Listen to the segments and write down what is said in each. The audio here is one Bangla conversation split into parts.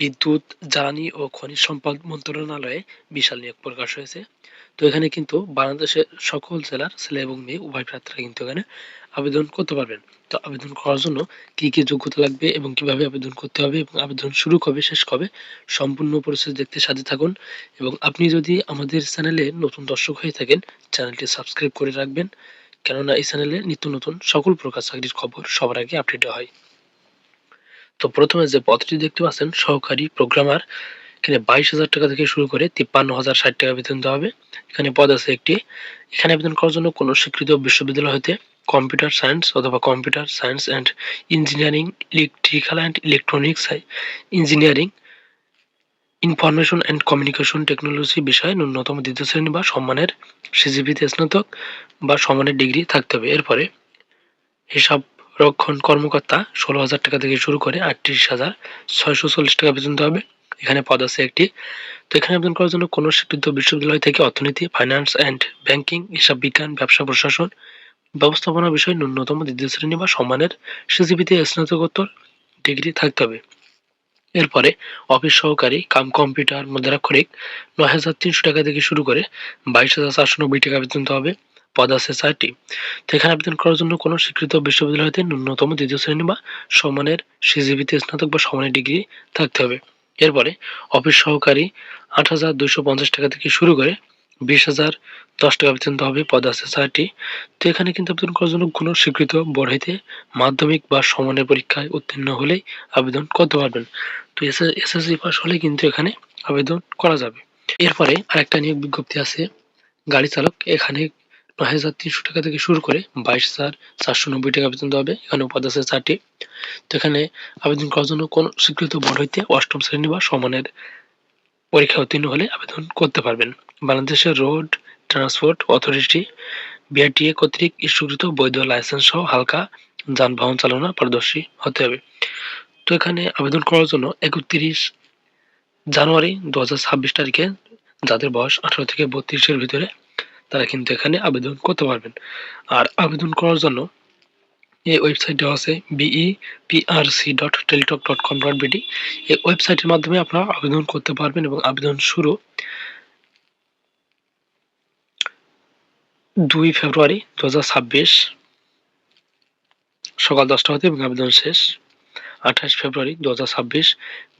বিদ্যুৎ, জ্বালানি ও খনিজ সম্পদ মন্ত্রণালয়ে বিশাল নিয়োগ প্রকাশ হয়েছে। তো এখানে কিন্তু বাংলাদেশের সকল জেলার ছেলে এবং মেয়ে উভয় প্রার্থীরা কিন্তু এখানে আবেদন করতে পারবেন। তো আবেদন করার জন্য কি কি যোগ্যতা লাগবে এবং কীভাবে আবেদন করতে হবে এবং আবেদন শুরু কবে শেষ কবে সম্পূর্ণ প্রসেস দেখতে সাথে থাকুন এবং আপনি যদি আমাদের চ্যানেলে নতুন দর্শক হয়ে থাকেন চ্যানেলটি সাবস্ক্রাইব করে রাখবেন কেননা এই চ্যানেলে নিত্য নতুন সকল প্রকার চাকরির খবর সবার আগে আপডেট হয় তো প্রথমে যে পদটি দেখতে পাচ্ছেন, সহকারী প্রোগ্রামার এখানে বাইশ হাজার টাকা থেকে শুরু করে তিপ্পান্ন হাজার ষাট টাকা বেতন দেওয়া হবে। এখানে পদ আছে একটি, এখানে আবেদন করার জন্য কোনো স্বীকৃত বিশ্ববিদ্যালয় হতে কম্পিউটার সায়েন্স অথবা computer science and engineering electrical and electronics engineering information and communication technology বিষয়ে ন্যূনতম দ্বিতীয় শ্রেণি বা সম্মানের সিজিপিতে স্নাতক বা সম্মানের ডিগ্রি থাকতে হবে। এরপরে হিসাব রক্ষণ কর্মকর্তা ষোলো হাজার টাকা থেকে শুরু করে আটত্রিশ হাজার ছয়শো চল্লিশ টাকা পর্যন্ত হবে। এখানে পদ আছে একটি। তো এখানে আবেদন করার জন্য কোনো স্বীকৃত বিশ্ববিদ্যালয় থেকে অর্থনীতি ফাইন্যান্স অ্যান্ড ব্যাংকিং হিসাব বিজ্ঞান, ব্যবসা প্রশাসন, ব্যবস্থাপনা বিষয়ে ন্যূনতম দ্বিতীয় শ্রেণি বা সম্মানের সিজিপিতে স্নাতকোত্তর ডিগ্রি থাকতে হবে। এরপরে অফিস সহকারী, কাম কম্পিউটার, মুদ্রাক্ষরিক নয় হাজার তিনশো টাকা থেকে শুরু করে বাইশ হাজার চারশো নব্বই টাকা পর্যন্ত হবে। পদ আছে চারটি তো আবেদন করার জন্য কোনো স্বীকৃত বিশ্ববিদ্যালয় হতে ন্যূনতম দ্বিতীয় শ্রেণি বা সমানের সিজিবিতে স্নাতক বা সমানের ডিগ্রি থাকতে হবে। এরপরে অফিস সহকারী আট হাজার দুইশো পঞ্চাশ টাকা থেকে শুরু করে বিশ হাজার দশ টাকা বেতন হবে পদ আছে চারটি তো এখানে কিন্তু আবেদন করার জন্য কোনো স্বীকৃত বোর্ড হইতে মাধ্যমিক বা সমানের পরীক্ষায় উত্তীর্ণ হলেই আবেদন করতে পারবেন। তো এসএসসি পাস হলে কিন্তু এখানে আবেদন করা যাবে। এরপরে আরেকটা নিয়োগ বিজ্ঞপ্তি আছে, গাড়ি চালক এখানে নয় হাজার তিনশো টাকা থেকে শুরু করে বাইশ হাজার চারশো নব্বই টাকা পর্যন্ত হবে। এখানে পদ আছে চারটি। তো এখানে আবেদন করার জন্য কোন স্বীকৃত বোর্ড হইতে অষ্টম শ্রেণি বা সমানের পরীক্ষা উত্তীর্ণ হলে আবেদন করতে পারবেন। বাংলাদেশের রোড ট্রান্সপোর্ট অথরিটি, বিআরটিএ কর্তৃক ইস্যুকৃত বৈধ লাইসেন্স সহ হালকা যানবাহন চালানো পারদর্শী হতে হবে। তো এখানে আবেদন করার জন্য একত্রিশ জানুয়ারি দু হাজার ছাব্বিশ তারিখে যাদের বয়স আঠারো থেকে বত্রিশের ভিতরে তারা কিন্তু এখানে আবেদন করতে পারবেন। আর আবেদন করার জন্য এই ওয়েবসাইটটা আছে BE PRC dot Teletalk dot com dot BD এই ওয়েবসাইটের মাধ্যমে আপনারা আবেদন করতে পারবেন এবং আবেদন শুরু দুই ফেব্রুয়ারি দু হাজার ছাব্বিশ সকাল দশটা হতে এবং আবেদন শেষ আঠাশ ফেব্রুয়ারি দু হাজার ছাব্বিশ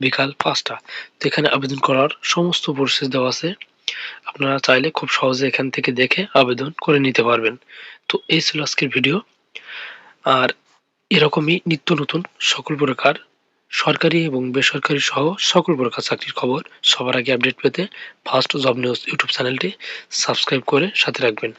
বিকাল পাঁচটা। তো এখানে আবেদন করার সমস্ত প্রসেস দেওয়া আছে। আপনারা চাইলে খুব সহজে এখান থেকে দেখে আবেদন করে নিতে পারবেন। তো এই ছিল আজকের ভিডিও। আর এরকমই নিত্য নতুন সকল প্রকার সরকারি এবং বেসরকারি সহ সকল প্রকার চাকরির খবর সবার আগে আপডেট পেতে ফার্স্ট জব নিউজ ইউটিউব চ্যানেলটি সাবস্ক্রাইব করে সাথে রাখবেন।